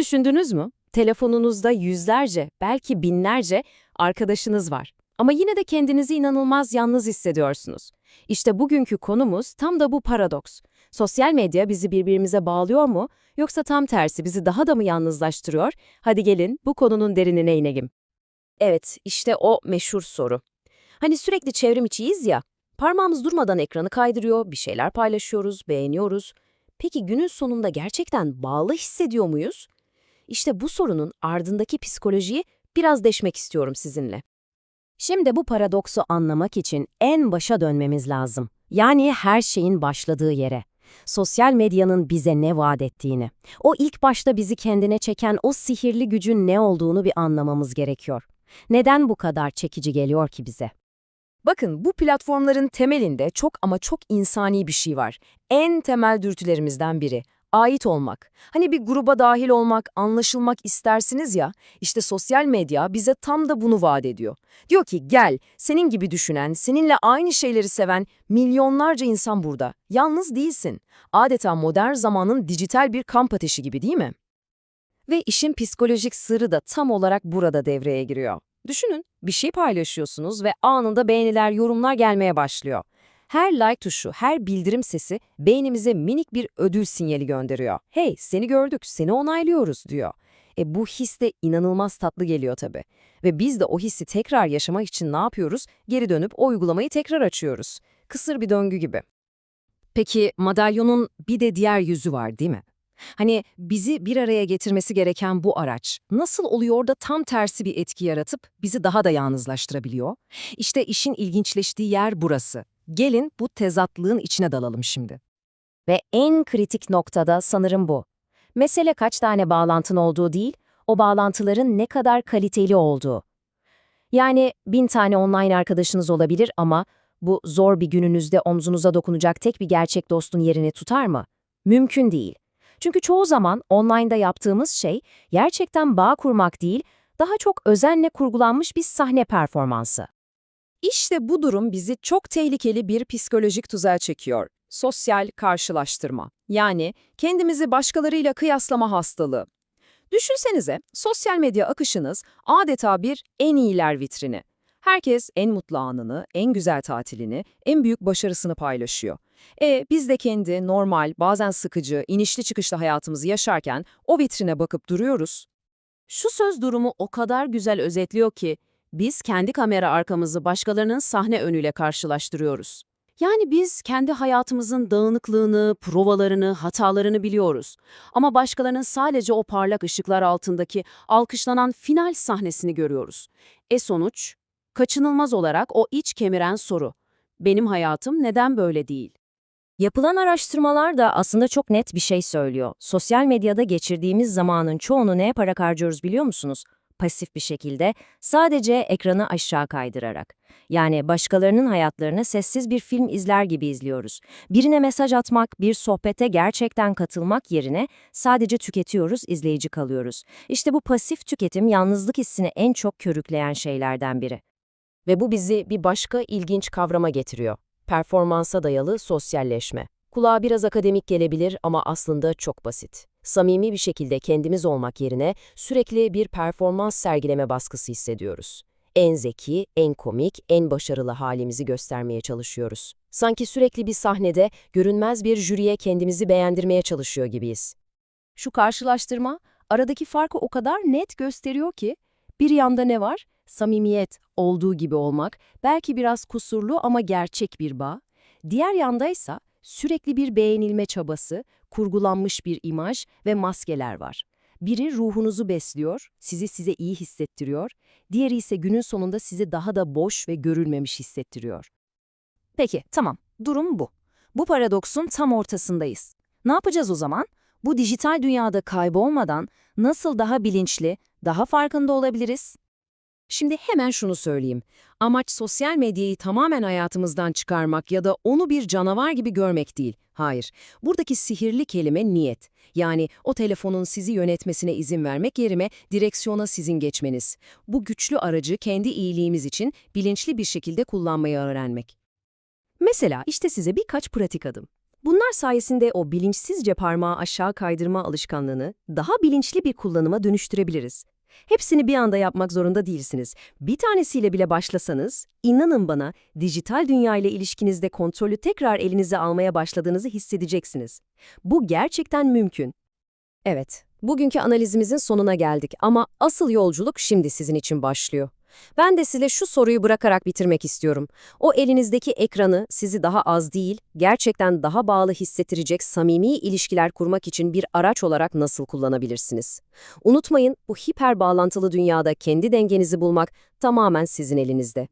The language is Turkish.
düşündünüz mü? Telefonunuzda yüzlerce, belki binlerce arkadaşınız var. Ama yine de kendinizi inanılmaz yalnız hissediyorsunuz. İşte bugünkü konumuz tam da bu paradoks. Sosyal medya bizi birbirimize bağlıyor mu yoksa tam tersi bizi daha da mı yalnızlaştırıyor? Hadi gelin bu konunun derinine inelim. Evet, işte o meşhur soru. Hani sürekli çevrim içiyiz ya, parmağımız durmadan ekranı kaydırıyor, bir şeyler paylaşıyoruz, beğeniyoruz. Peki günün sonunda gerçekten bağlı hissediyor muyuz? İşte bu sorunun ardındaki psikolojiyi biraz deşmek istiyorum sizinle. Şimdi bu paradoksu anlamak için en başa dönmemiz lazım. Yani her şeyin başladığı yere. Sosyal medyanın bize ne vaat ettiğini. O ilk başta bizi kendine çeken o sihirli gücün ne olduğunu bir anlamamız gerekiyor. Neden bu kadar çekici geliyor ki bize? Bakın bu platformların temelinde çok ama çok insani bir şey var. En temel dürtülerimizden biri. Ait olmak. Hani bir gruba dahil olmak, anlaşılmak istersiniz ya, işte sosyal medya bize tam da bunu vaat ediyor. Diyor ki gel, senin gibi düşünen, seninle aynı şeyleri seven milyonlarca insan burada. Yalnız değilsin. Adeta modern zamanın dijital bir kamp ateşi gibi değil mi? Ve işin psikolojik sırrı da tam olarak burada devreye giriyor. Düşünün, bir şey paylaşıyorsunuz ve anında beğeniler, yorumlar gelmeye başlıyor. Her like tuşu, her bildirim sesi beynimize minik bir ödül sinyali gönderiyor. Hey, seni gördük, seni onaylıyoruz diyor. E bu his de inanılmaz tatlı geliyor tabii. Ve biz de o hissi tekrar yaşamak için ne yapıyoruz? Geri dönüp o uygulamayı tekrar açıyoruz. Kısır bir döngü gibi. Peki madalyonun bir de diğer yüzü var değil mi? Hani bizi bir araya getirmesi gereken bu araç nasıl oluyor da tam tersi bir etki yaratıp bizi daha da yalnızlaştırabiliyor? İşte işin ilginçleştiği yer burası. Gelin bu tezatlığın içine dalalım şimdi. Ve en kritik noktada sanırım bu. Mesele kaç tane bağlantın olduğu değil, o bağlantıların ne kadar kaliteli olduğu. Yani bin tane online arkadaşınız olabilir ama bu zor bir gününüzde omzunuza dokunacak tek bir gerçek dostun yerini tutar mı? Mümkün değil. Çünkü çoğu zaman online'da yaptığımız şey gerçekten bağ kurmak değil, daha çok özenle kurgulanmış bir sahne performansı. İşte bu durum bizi çok tehlikeli bir psikolojik tuzağa çekiyor. Sosyal karşılaştırma. Yani kendimizi başkalarıyla kıyaslama hastalığı. Düşünsenize, sosyal medya akışınız adeta bir en iyiler vitrini. Herkes en mutlu anını, en güzel tatilini, en büyük başarısını paylaşıyor. E biz de kendi normal, bazen sıkıcı, inişli çıkışlı hayatımızı yaşarken o vitrine bakıp duruyoruz. Şu söz durumu o kadar güzel özetliyor ki, biz kendi kamera arkamızı başkalarının sahne önüyle karşılaştırıyoruz. Yani biz kendi hayatımızın dağınıklığını, provalarını, hatalarını biliyoruz. Ama başkalarının sadece o parlak ışıklar altındaki alkışlanan final sahnesini görüyoruz. E sonuç? Kaçınılmaz olarak o iç kemiren soru. Benim hayatım neden böyle değil? Yapılan araştırmalar da aslında çok net bir şey söylüyor. Sosyal medyada geçirdiğimiz zamanın çoğunu neye para harcıyoruz biliyor musunuz? Pasif bir şekilde, sadece ekranı aşağı kaydırarak. Yani başkalarının hayatlarını sessiz bir film izler gibi izliyoruz. Birine mesaj atmak, bir sohbete gerçekten katılmak yerine sadece tüketiyoruz, izleyici kalıyoruz. İşte bu pasif tüketim yalnızlık hissini en çok körükleyen şeylerden biri. Ve bu bizi bir başka ilginç kavrama getiriyor. Performansa dayalı sosyalleşme. Kulağa biraz akademik gelebilir ama aslında çok basit. Samimi bir şekilde kendimiz olmak yerine sürekli bir performans sergileme baskısı hissediyoruz. En zeki, en komik, en başarılı halimizi göstermeye çalışıyoruz. Sanki sürekli bir sahnede görünmez bir jüriye kendimizi beğendirmeye çalışıyor gibiyiz. Şu karşılaştırma aradaki farkı o kadar net gösteriyor ki bir yanda ne var? Samimiyet, olduğu gibi olmak, belki biraz kusurlu ama gerçek bir bağ. Diğer yandaysa sürekli bir beğenilme çabası, kurgulanmış bir imaj ve maskeler var. Biri ruhunuzu besliyor, sizi size iyi hissettiriyor, diğeri ise günün sonunda sizi daha da boş ve görülmemiş hissettiriyor. Peki, tamam, durum bu. Bu paradoksun tam ortasındayız. Ne yapacağız o zaman? Bu dijital dünyada kaybolmadan nasıl daha bilinçli, daha farkında olabiliriz? Şimdi hemen şunu söyleyeyim. Amaç sosyal medyayı tamamen hayatımızdan çıkarmak ya da onu bir canavar gibi görmek değil. Hayır. Buradaki sihirli kelime niyet. Yani o telefonun sizi yönetmesine izin vermek yerine direksiyona sizin geçmeniz. Bu güçlü aracı kendi iyiliğimiz için bilinçli bir şekilde kullanmayı öğrenmek. Mesela işte size birkaç pratik adım. Bunlar sayesinde o bilinçsizce parmağı aşağı kaydırma alışkanlığını daha bilinçli bir kullanıma dönüştürebiliriz. Hepsini bir anda yapmak zorunda değilsiniz. Bir tanesiyle bile başlasanız, inanın bana, dijital dünya ile ilişkinizde kontrolü tekrar elinize almaya başladığınızı hissedeceksiniz. Bu gerçekten mümkün. Evet, bugünkü analizimizin sonuna geldik ama asıl yolculuk şimdi sizin için başlıyor. Ben de size şu soruyu bırakarak bitirmek istiyorum. O elinizdeki ekranı sizi daha az değil, gerçekten daha bağlı hissettirecek samimi ilişkiler kurmak için bir araç olarak nasıl kullanabilirsiniz? Unutmayın, bu hiper bağlantılı dünyada kendi dengenizi bulmak tamamen sizin elinizde.